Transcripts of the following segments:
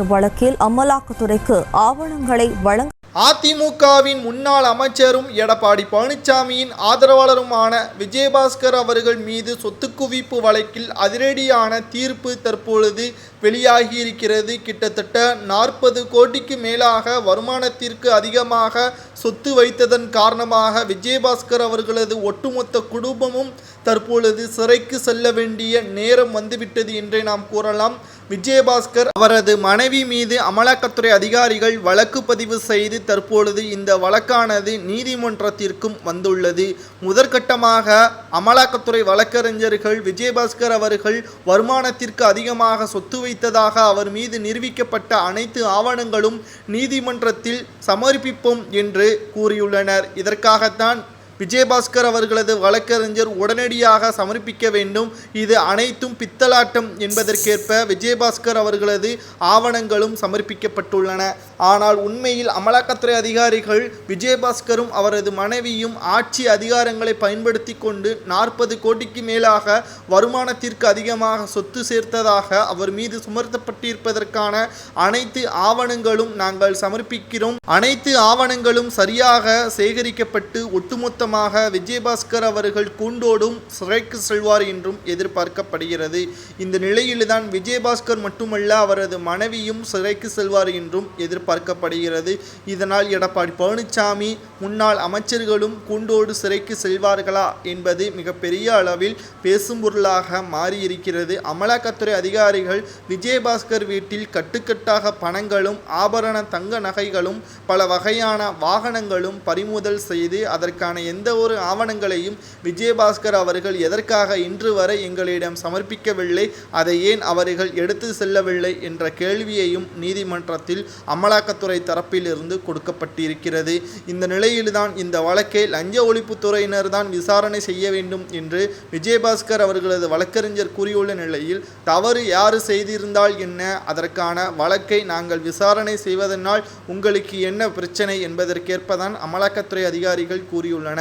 வழக்கில் அமலாக்கத்துறைக்கு ஆவணங்களை வழங்க அதிமுகவின் முன்னாள் அமைச்சரும் எடப்பாடி பழனிசாமியின் ஆதரவாளருமான விஜயபாஸ்கர் அவர்கள் மீது சொத்து குவிப்பு வழக்கில் அதிரடியான தீர்ப்பு தற்பொழுது வெளியாகியிருக்கிறது. கிட்டத்தட்ட நாற்பது கோடிக்கு மேலாக வருமானத்திற்கு அதிகமாக சொத்து வைத்ததன் காரணமாக விஜயபாஸ்கர் அவர்களது ஒட்டுமொத்த குடும்பமும் தற்பொழுது சிறைக்கு செல்ல வேண்டிய நேரம் வந்துவிட்டது என்றே நாம் கூறலாம். விஜயபாஸ்கர் அவரது மனைவி மீது அமலாக்கத்துறை அதிகாரிகள் வழக்கு பதிவு செய்து தற்பொழுது இந்த வழக்கானது நீதிமன்றத்திற்கும் வந்துள்ளது. முதற்கட்டமாக அமலாக்கத்துறை வழக்கறிஞர்கள் விஜயபாஸ்கர் அவர்கள் வருமானத்திற்கு அதிகமாக சொத்து வைத்ததாக அவர் மீது நிரூபிக்கப்பட்ட அனைத்து ஆவணங்களும் நீதிமன்றத்தில் சமர்ப்பிப்போம் என்று கூறியுள்ளனர். இதற்காகத்தான் விஜயபாஸ்கர் அவர்களது வழக்கறிஞர் உடனடியாக சமர்ப்பிக்க வேண்டும். இது அனைத்தும் பித்தலாட்டம் என்பதற்கேற்ப விஜயபாஸ்கர் அவர்களது ஆவணங்களும் சமர்ப்பிக்கப்பட்டுள்ளன. ஆனால் உண்மையில் அமலாக்கத்துறை அதிகாரிகள் விஜயபாஸ்கரும் அவரது மனைவியும் ஆட்சி அதிகாரங்களை பயன்படுத்தி கொண்டு நாற்பது கோடிக்கு மேலாக வருமானத்திற்கு அதிகமாக சொத்து சேர்த்ததாக அவர் மீது சுமர்த்தப்பட்டிருப்பதற்கான அனைத்து ஆவணங்களும் நாங்கள் சமர்ப்பிக்கிறோம். அனைத்து ஆவணங்களும் சரியாக சேகரிக்கப்பட்டு காரணமாக விஜயபாஸ்கர் அவர்கள் கூண்டோடும் சிறைக்கு செல்வார் என்றும் எதிர்பார்க்கப்படுகிறது. இந்த நிலையில்தான் விஜயபாஸ்கர் மட்டுமல்ல அவரது மனைவியும் சிறைக்கு செல்வார் என்றும் எதிர்பார்க்கப்படுகிறது. இதனால் எடப்பாடி பழனிசாமி முன்னாள் அமைச்சர்களும் கூண்டோடு சிறைக்கு செல்வார்களா என்பது மிகப்பெரிய அளவில் பேசும் பொருளாக மாறியிருக்கிறது. அமலாக்கத்துறை அதிகாரிகள் விஜயபாஸ்கர் வீட்டில் கட்டுக்கட்டாக பணங்களும் ஆபரண தங்க நகைகளும் பல வகையான வாகனங்களும் பறிமுதல் செய்து அதற்கான எந்த ஒரு ஆவணங்களையும் விஜயபாஸ்கர் அவர்கள் எதற்காக இன்று வரை எங்களிடம் சமர்ப்பிக்கவில்லை அதை ஏன் அவர்கள் எடுத்து செல்லவில்லை என்ற கேள்வியையும் நீதிமன்றத்தில் அமலாக்கத்துறை தரப்பிலிருந்து கொடுக்கப்பட்டிருக்கிறது. இந்த நிலையில்தான் இந்த வழக்கை லஞ்ச ஒழிப்புத்துறையினர் தான் விசாரணை செய்ய வேண்டும் என்று விஜயபாஸ்கர் அவர்களது வழக்கறிஞர் கூறியுள்ள நிலையில் தவறு யாரு செய்திருந்தால் என்ன? அதற்கான வழக்கை நாங்கள் விசாரணை செய்வதனால் உங்களுக்கு என்ன பிரச்சனை என்பதற்கேற்பதான் அமலாக்கத்துறை அதிகாரிகள்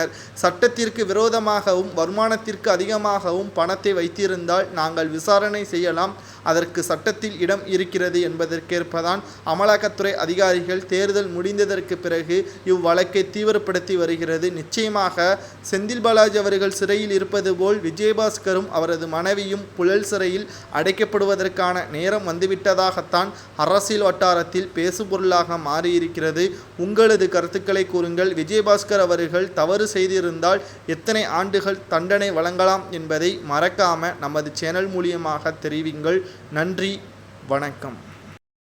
கூறியுள்ளனர் சட்டத்திற்கு விரோதமாகவும் வருமானத்திற்கு அதிகமாகவும் பணத்தை வைத்திருந்தால் நாங்கள் விசாரணை செய்யலாம். அதற்கு சட்டத்தில் இடம் இருக்கிறது என்பதற்கேற்பதான் அமலாக்கத்துறை அதிகாரிகள் தேர்தல் முடிந்ததற்கு பிறகு இவ்வழக்கை தீவிரப்படுத்தி வருகிறது. நிச்சயமாக செந்தில் பாலாஜி அவர்கள் சிறையில் இருப்பது போல் விஜயபாஸ்கரும் அவரது மனைவியும் புழல் சிறையில் அடைக்கப்படுவதற்கான நேரம் வந்துவிட்டதாகத்தான் அரசியல் வட்டாரத்தில் பேசுபொருளாக மாறியிருக்கிறது. உங்களது கருத்துக்களை கூறுங்கள். விஜயபாஸ்கர் அவர்கள் தவறு செய்திருந்தால் எத்தனை ஆண்டுகள் தண்டனை வழங்கலாம் என்பதை மறக்காம நமது சேனல் மூலியமாக தெரிவிங்கள். நன்றி வணக்கம்.